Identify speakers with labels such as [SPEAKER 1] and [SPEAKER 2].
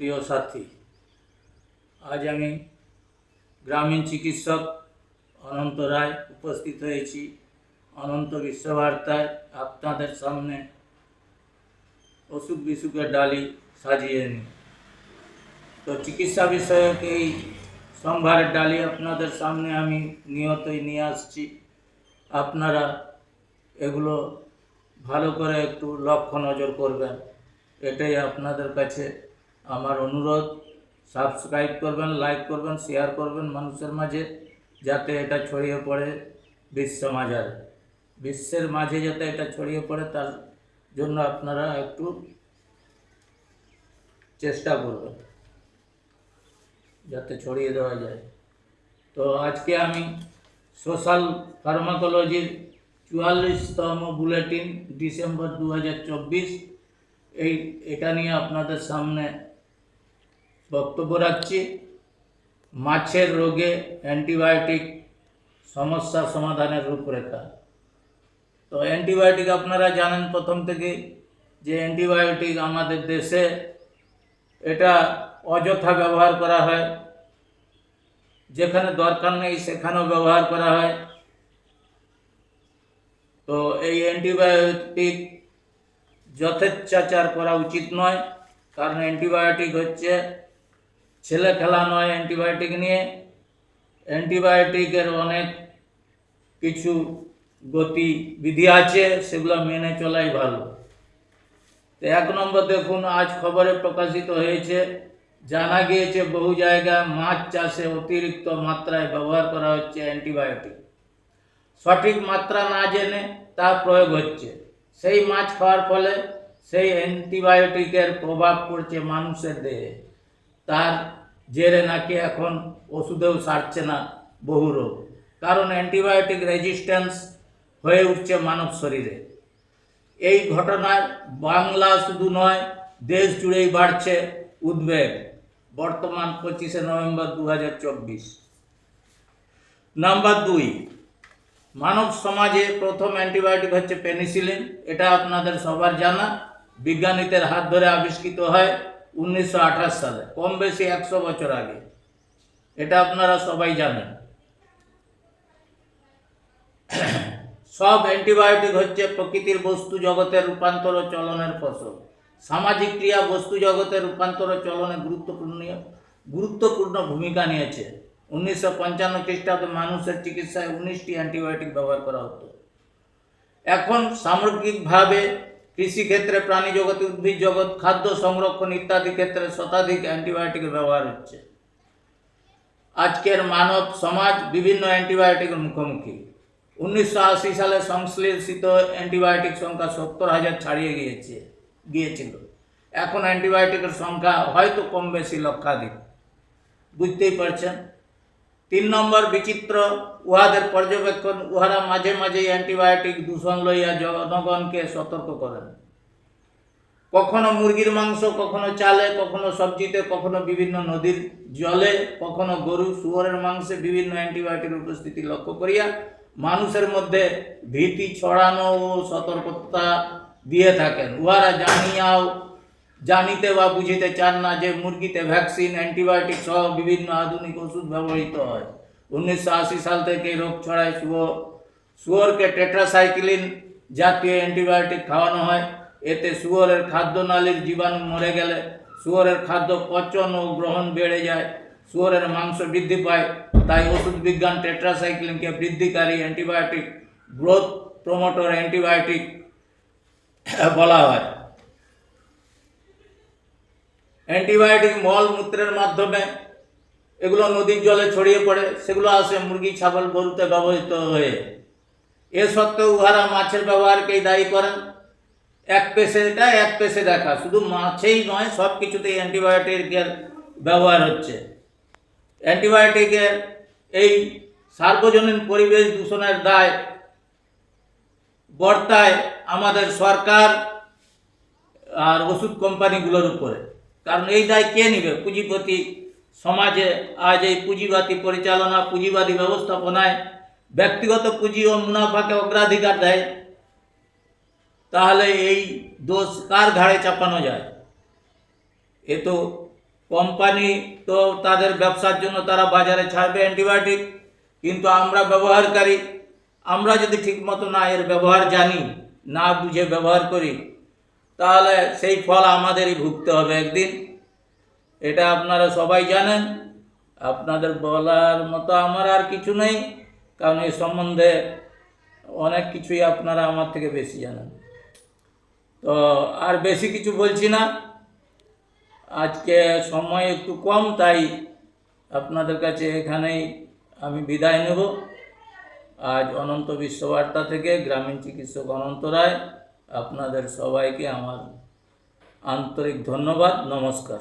[SPEAKER 1] প্রিয় সাথী, আজ আমি গ্রামীণ চিকিৎসক অনন্ত রায় উপস্থিত হয়েছি। অনন্ত বিশ্ববার্তায় আপনাদের সামনে অসুখ বিসুখের ডালি সাজিয়ে নিই। তো চিকিৎসা বিষয়ক এই সম্ভারের ডালি আপনাদের সামনে আমি নিয়তই নিয়ে আসছি। আপনারা এগুলো ভালো করে একটু লক্ষ্য নজর করবেন, এটাই আপনাদের কাছে আমার অনুরোধ সাবস্ক্রাইব করবেন লাইক করবেন শেয়ার করবেন মানুষের মাঝে, যাতে এটা ছড়িয়ে পড়ে বিশ্ব মাঝারে। বিশ্বের মাঝে যাতে এটা ছড়িয়ে পড়ে, তার জন্য আপনারা একটু চেষ্টা করবেন, যাতে ছড়িয়ে দেওয়া যায়। তো আজকে আমি সোশ্যাল ফার্মাকোলজির চুয়াল্লিশতম বুলেটিন ডিসেম্বর দু হাজার চব্বিশ, এই, এটা নিয়ে আপনাদের সামনে বক্তব্য রাখছি। মাছের রোগে অ্যান্টিবায়োটিক সমস্যা সমাধানের রূপরেখা। তো অ্যান্টিবায়োটিক আপনারা জানেন প্রথম থেকে যে অ্যান্টিবায়োটিক আমাদের দেশে এটা অযথা ব্যবহার করা হয়। যেখানে দরকার নেই সেখানেও ব্যবহার করা হয়। তো এই অ্যান্টিবায়োটিক যথেচ্ছাচার করা উচিত নয়। কারণ অ্যান্টিবায়োটিক হচ্ছে ছেলে খেলা নয় অ্যান্টিবায়োটিক নিয়ে। অ্যান্টিবায়োটিকের অনেক কিছু গতিবিধি আছে, সেগুলো মেনে চলাই ভালো। তো এক নম্বর দেখুন, আজ খবরে প্রকাশিত হয়েছে, জানা গিয়েছে বহু জায়গায় মাছ চাষে অতিরিক্ত মাত্রায় ব্যবহার করা হচ্ছে অ্যান্টিবায়োটিক সঠিক মাত্রা না জেনে তা প্রয়োগ হচ্ছে। সেই মাছ খাওয়ার ফলে সেই অ্যান্টিবায়োটিকের প্রভাব পড়ছে মানুষের দেহে। তার জেরে নাকি এখন ওষুধেও সারছে না বহু রোগ। কারণ অ্যান্টিবায়োটিক রেজিস্ট্যান্স হয়ে উঠছে মানব শরীরে। এই ঘটনার বাংলা শুধু নয়, দেশ জুড়েই বাড়ছে উদ্বেগ। বর্তমান পঁচিশে নভেম্বর দু হাজার চব্বিশ। নাম্বার দুই, মানব সমাজে প্রথম অ্যান্টিবায়োটিক হচ্ছে পেনিসিলিন। এটা আপনাদের সবার জানা। বিজ্ঞানীদের হাত ধরে আবিষ্কৃত হয় উনিশশো আঠাশ সালে, কম বেশি একশো বছর আগে। এটা আপনারা সবাই জানেন। সব অ্যান্টিবায়োটিক হচ্ছে প্রকৃতির বস্তু জগতের রূপান্তর চলনের ফসল। সামাজিক ক্রিয়া বস্তু জগতের রূপান্তর চলনে গুরুত্বপূর্ণ গুরুত্বপূর্ণ ভূমিকা নিয়েছে। উনিশশো পঞ্চান্ন খ্রিস্টাব্দে মানুষের চিকিৎসায় উনিশটি অ্যান্টিবায়োটিক ব্যবহার করা হতো। এখন সামগ্রিকভাবে কৃষিক্ষেত্রে প্রাণী জগতে উদ্ভিদ জগৎ, খাদ্য সংরক্ষণ ইত্যাদি ক্ষেত্রে শতাধিক অ্যান্টিবায়োটিকের ব্যবহার হচ্ছে। আজকের মানব সমাজ বিভিন্ন অ্যান্টিবায়োটিকের মুখোমুখি। উনিশশো আশি সালে সংশ্লেষিত অ্যান্টিবায়োটিক সংখ্যা সত্তর হাজার ছাড়িয়ে গিয়েছে, গিয়েছিল। এখন অ্যান্টিবায়োটিকের সংখ্যা হয়তো কম বেশি লক্ষাধিক। বুঝতেই পারছেন? তিন নম্বর বিচিত্র উহাদের পর্যবেক্ষণ, উহারা মাঝে মাঝে অ্যান্টিবায়োটিক দূষণ লইয়া জনগণকে সতর্ক করেন। কখনো মুরগির মাংস, কখনো চালে, কখনো সবজিতে, কখনো বিভিন্ন নদীর জলে, কখনো গরু, শুয়োরের মাংসে বিভিন্ন অ্যান্টিবায়োটিকের উপস্থিতি লক্ষ্য করিয়া মানুষের মধ্যে ভীতি ছড়ানো ও সতর্কতা দিয়ে থাকেন। উহারা জানিয়াও জানিতে বা বুঝিতে চান না যে মুরগিতে ভ্যাকসিন, অ্যান্টিবায়োটিক সহ বিভিন্ন আধুনিক ওষুধ ব্যবহৃত হয়। উনিশশো আশি সাল থেকে রোগ ছড়ায় শুয়োর শুয়োরকে টেট্রাসাইক্লিন জাতীয় অ্যান্টিবায়োটিক খাওয়ানো হয়। এতে শুয়োরের খাদ্যনালীর জীবাণু মরে গেলে শুয়োরের খাদ্য পচন ও গ্রহণ বেড়ে যায়। শুয়োরের মাংস বৃদ্ধি পায়, তাই ওষুধ বিজ্ঞান টেট্রাসাইক্লিনকে বৃদ্ধিকারী অ্যান্টিবায়োটিক, গ্রোথ প্রমোটর অ্যান্টিবায়োটিক বলা হয়। অ্যান্টিবায়োটিক মল মূত্রের মাধ্যমে এগুলো নদীর জলে ছড়িয়ে পড়ে, সেগুলো আসে মুরগি, ছাগল, গরুতে ব্যবহৃত হয়ে। এ সত্ত্বেও উহারা মাছের ব্যবহারকেই দায়ী করেন। এক পেশে এটা, এক পেশে দেখা। শুধু মাছেই নয়, সব কিছুতেই অ্যান্টিবায়োটিকের ব্যবহার হচ্ছে। অ্যান্টিবায়োটিকের এই সার্বজনীন পরিবেশ দূষণের দায় বর্তায় আমাদের সরকার আর ওষুধ কোম্পানিগুলোর উপরে। কারণ এই দায় কে নিবে? পুঁজিপতি সমাজে আজ এই পুঁজিবাদী পরিচালনা, পুঁজিবাদী ব্যবস্থাপনায় ব্যক্তিগত পুঁজি ও মুনাফাকে অগ্রাধিকার দেয়, তাহলে এই দোষ কার ঘাড়ে চাপানো যায়? এ তো কোম্পানি তো তাদের ব্যবসার জন্য তারা বাজারে ছাড়বে অ্যান্টিবায়োটিক, কিন্তু আমরা ব্যবহারকারী, আমরা যদি ঠিকমতো না এর ব্যবহার জানি, না বুঝে ব্যবহার করি তাহলে সেই ফল আমাদেরই ভুগতে হবে একদিন। এটা আপনারা সবাই জানেন। আপনাদের বলার মতো আমার আর কিছু নেই, কারণ এই সম্বন্ধে অনেক কিছুই আপনারা আমার থেকে বেশি জানেন। তো আর বেশি কিছু বলছি না। আজকে সময় একটু কম, তাই আপনাদের কাছে এখানেই আমি বিদায় নেব। আজ অনন্ত বিশ্ববার্তা থেকে গ্রামীণ চিকিৎসক অনন্ত রায়। আপনাদের সবাইকে আমার আন্তরিক ধন্যবাদ নমস্কার।